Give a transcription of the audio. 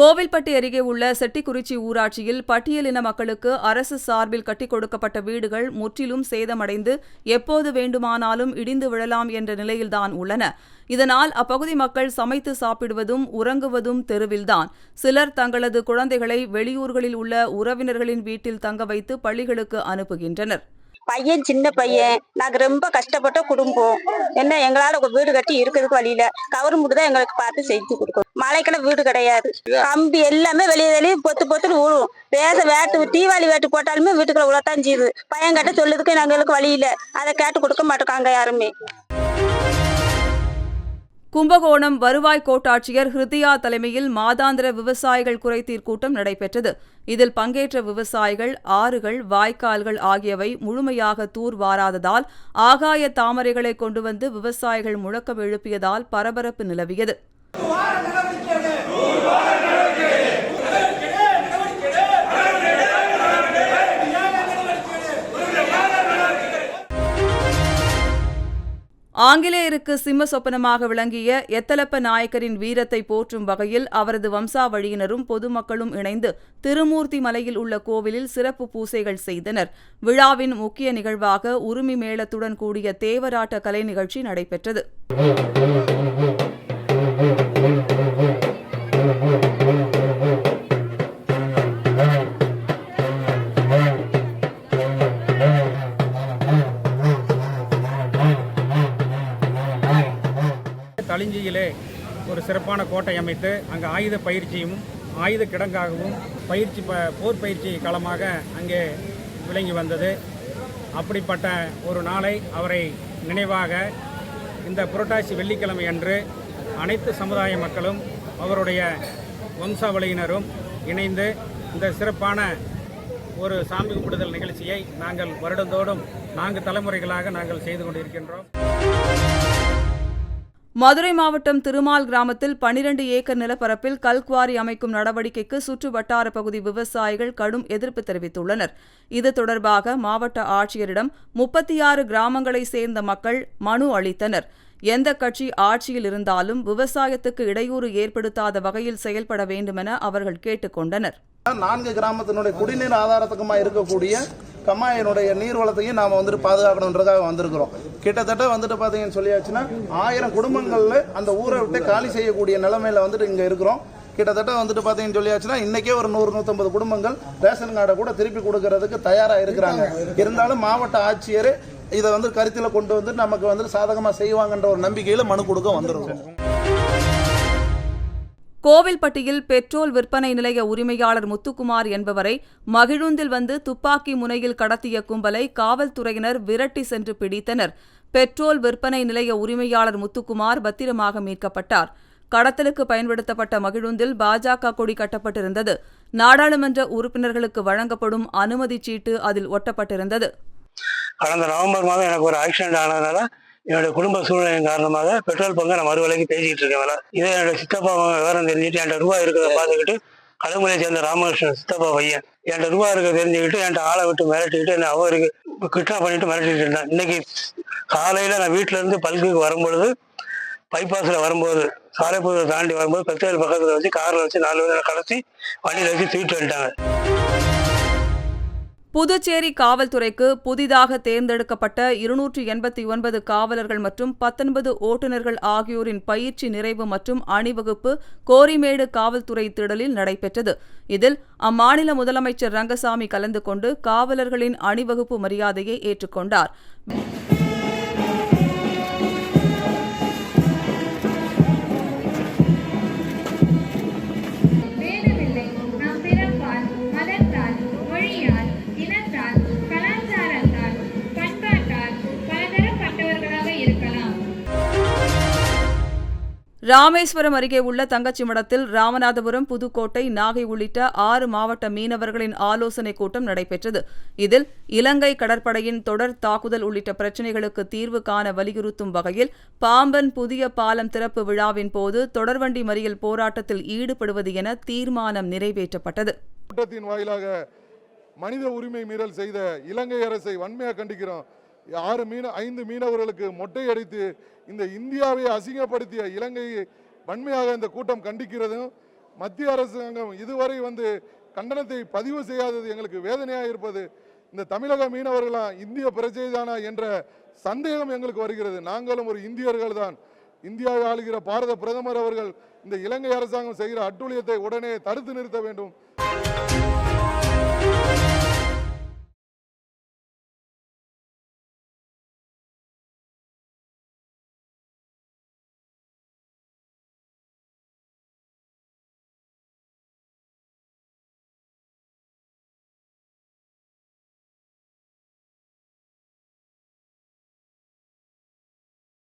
கோவில்பட்டி அருகே உள்ள செட்டிக்குறிச்சி ஊராட்சியில் பட்டியலின மக்களுக்கு அரசு சார்பில் கட்டிக் கொடுக்கப்பட்ட வீடுகள் முற்றிலும் சேதமடைந்து எப்போது வேண்டுமானாலும் இடிந்து விழலாம் என்ற நிலையில்தான் உள்ளன. இதனால் அப்பகுதி மக்கள் சமைத்து சாப்பிடுவதும் உறங்குவதும் தெருவில்தான். சிலர் தங்களது குழந்தைகளை வெளியூர்களில் உள்ள உறவினர்களின் வீட்டில் தங்க வைத்து பள்ளிகளுக்கு அனுப்புகின்றனர். பையன் சின்ன பையன். நாங்க ரொம்ப கஷ்டப்பட்ட குடும்பம். என்ன எங்களால வீடு கட்டி இருக்கிறதுக்கு வழியில கவர்மெண்ட் தான் எங்களுக்கு பார்த்து செஞ்சு கொடுக்கும் மழைக்கெல்லாம் வீடு கிடையாது. கம்பி எல்லாமே வெளியே வெளியே பொத்து பொத்துன்னு விழும் வேச வேட்டு தீபாவளி வேட்டு போட்டாலுமே வீட்டுக்குள்ள உழத்தான் செய்யுது. பையன் கட்ட சொல்லுறதுக்கு எங்களுக்கு வழி இல்ல அதை கேட்டு கொடுக்க மாட்டேங்காங்க யாருமே. கும்பகோணம் வருவாய் கோட்டாட்சியர் ஹிருதியா தலைமையில் மாதாந்திர விவசாயிகள் குறைதீர் கூட்டம் நடைபெற்றது. இதில் பங்கேற்ற விவசாயிகள் ஆறுகள் வாய்க்கால்கள் ஆகியவை முழுமையாக தூர்வாராததால் ஆகாய தாமரைகளை கொண்டு வந்து விவசாயிகள் முழக்கம் எழுப்பியதால் பரபரப்பு நிலவியது. ஆங்கிலேயருக்கு சிம்ம சொப்பனமாக விளங்கிய எத்தலப்ப நாயக்கரின் வீரத்தை போற்றும் வகையில் அவரது வம்சாவழியினரும் பொதுமக்களும் இணைந்து திருமூர்த்தி மலையில் உள்ள கோவிலில் சிறப்பு பூசைகள் செய்தனர். விழாவின் முக்கிய நிகழ்வாக உருமி மேளத்துடன் கூடிய தேவராட்ட கலை நிகழ்ச்சி நடைபெற்றது. சிறப்பான கோட்டை அமைத்து அங்கே ஆயுத பயிற்சியும் ஆயுத கிடங்காகவும் பயிற்சி ப போர் பயிற்சி களமாக அங்கே விளங்கி வந்தது. அப்படிப்பட்ட ஒரு நாளை அவரை நினைவாக இந்த புரட்டாசி வெள்ளிக்கிழமை அன்று அனைத்து சமுதாய மக்களும் அவருடைய வம்சாவளியினரும் இணைந்து இந்த சிறப்பான ஒரு சாமி கும்பிடுதல் நிகழ்ச்சியை நாங்கள் வருடந்தோறும் நான்கு தலைமுறைகளாக நாங்கள் செய்து கொண்டிருக்கின்றோம். மதுரை மாவட்டம் திருமால் கிராமத்தில் பனிரண்டு ஏக்கர் நிலப்பரப்பில் கல்குவாரி அமைக்கும் நடவடிக்கைக்கு சுற்று வட்டார பகுதி விவசாயிகள் கடும் எதிர்ப்பு தெரிவித்துள்ளனர். இது தொடர்பாக மாவட்ட ஆட்சியரிடம் முப்பத்தி ஆறு கிராமங்களைச் சேர்ந்த மக்கள் மனு அளித்தனர். எந்த கட்சி ஆட்சியில் இருந்தாலும் விவசாயத்துக்கு இடையூறு ஏற்படுத்தாத வகையில் செயல்பட வேண்டுமென அவர்கள் கேட்டுக்கொண்டனர். நான்கு கிராமத்தினுடைய குடிநீர் ஆதாரத்துக்குமா இருக்கக்கூடிய கம்மாயினுடைய நீர்வளத்தையும் நாம வந்துட்டு பாதுகாக்கணுன்றதாக வந்திருக்கிறோம். கிட்டத்தட்ட வந்துட்டு பாத்தீங்கன்னு சொல்லியாச்சுன்னா ஆயிரம் குடும்பங்கள்ல அந்த ஊரை விட்டு காலி செய்யக்கூடிய நிலைமையில வந்துட்டு இங்க இருக்கிறோம். கிட்டத்தட்ட வந்துட்டு பாத்தீங்கன்னு சொல்லியாச்சுன்னா இன்னைக்கே ஒரு நூறு நூத்தம்பது குடும்பங்கள் ரேஷன் கார்டை கூட திருப்பி கொடுக்கறதுக்கு தயாரா இருக்கிறாங்க. இருந்தாலும் மாவட்ட ஆட்சியர் இதை வந்து கருத்தில் கொண்டு வந்து நமக்கு வந்து சாதகமாக செய்வாங்கன்ற ஒரு நம்பிக்கையில் மனு கொடுக்க வந்திருக்கோம். கோவில்பட்டியில் பெட்ரோல் விற்பனை நிலைய உரிமையாளர் முத்துக்குமார் என்பவரை மகிழுந்தில் வந்து துப்பாக்கி முனையில் கடத்திய கும்பலை காவல்துறையினர் விரட்டி சென்று பிடித்தனர். பெட்ரோல் விற்பனை நிலைய உரிமையாளர் முத்துக்குமார் பத்திரமாக மீட்கப்பட்டார். கடத்தலுக்கு பயன்படுத்தப்பட்ட மகிழுந்தில் பாஜக கொடி கட்டப்பட்டிருந்தது. நாடாளுமன்ற உறுப்பினர்களுக்கு வழங்கப்படும் அனுமதி சீட்டு அதில் ஒட்டப்பட்டிருந்தது. கடந்த நவம்பர் மாதம் எனக்கு ஒரு ஆக்சிடென்ட் ஆனதுனால என்னுடைய குடும்ப சூழ்நிலையின் காரணமாக பெட்ரோல் பங்கு நான் மறுவிலைக்கு பேசிக்கிட்டு இருக்கேன் வேலை இதே என்னோட சித்தப்பா விவரம் தெரிஞ்சுட்டு என்கிட்ட ரூபா இருக்கிறத பார்த்துக்கிட்டு கடமுறையை சேர்ந்த ராமகிருஷ்ணன் சித்தப்பா பையன் என்கிட்ட ரூபா இருக்க தெரிஞ்சுக்கிட்டு என்கிட்ட ஆளை விட்டு மிரட்டிக்கிட்டு என்ன அவருக்கு கிட்னா பண்ணிட்டு மிரட்டிட்டு இருந்தேன். இன்னைக்கு காலையில நான் வீட்டுல இருந்து பல்குக்கு வரும்பொழுது பைபாஸ்ல வரும்போது சாலைப்பூரை தாண்டி வரும்போது பெட்ரோல் பக்கத்துல வச்சு கார்ல வச்சு நாலு பேர் கடத்தி வண்டியில வச்சு தூக்கிட்டு வந்துட்டாங்க. புதுச்சேரி காவல்துறைக்கு புதிதாக தேர்ந்தெடுக்கப்பட்ட இருநூற்றி எண்பத்தி ஒன்பது காவலர்கள் மற்றும் பத்தொன்பது ஓட்டுநர்கள் ஆகியோரின் பயிற்சி நிறைவு மற்றும் அணிவகுப்பு கோரிமேடு காவல்துறை திடலில் நடைபெற்றது. இதில் அம்மாநில முதலமைச்சர் ரங்கசாமி கலந்து கொண்டு காவலர்களின் அணிவகுப்பு மரியாதையை ஏற்றுக்கொண்டார். ராமேஸ்வரம் அருகே உள்ள தங்கச்சிமடத்தில் ராமநாதபுரம் புதுக்கோட்டை நாகை உள்ளிட்ட ஆறு மாவட்ட மீனவர்களின் ஆலோசனைக் கூட்டம் நடைபெற்றது. இதில் இலங்கை கடற்படையின் தொடர் தாக்குதல் உள்ளிட்ட பிரச்சினைகளுக்கு தீர்வு காண வலியுறுத்தும் வகையில் பாம்பன் புதிய பாலம் திறப்பு விழாவின் போது தொடர்வண்டி மறியல் போராட்டத்தில் ஈடுபடுவது என தீர்மானம் நிறைவேற்றப்பட்டது. கூட்டத்தின் வாயிலாக மனித உரிமை மீறல் செய்த இலங்கை அரசை வன்மையாக கண்டிக்கிறோம். ஆறு மீன ஐந்து மீனவர்களுக்கு மொட்டை அடித்து இந்த இந்தியாவை அசிங்கப்படுத்திய இலங்கையை வன்மையாக இந்த கூட்டம் கண்டிக்கிறதும் மத்திய அரசாங்கம் இதுவரை வந்து கண்டனத்தை பதிவு செய்யாதது எங்களுக்கு வேதனையாக இருப்பது இந்த தமிழக மீனவர்களாம் இந்திய பிரஜைதானா என்ற சந்தேகம் எங்களுக்கு வருகிறது. நாங்களும் ஒரு இந்தியர்கள் தான் இந்தியாவை ஆளுகிற பாரத பிரதமர் அவர்கள் இந்த இலங்கை அரசாங்கம் செய்கிற அட்டூழியத்தை உடனே தடுத்து நிறுத்த வேண்டும்.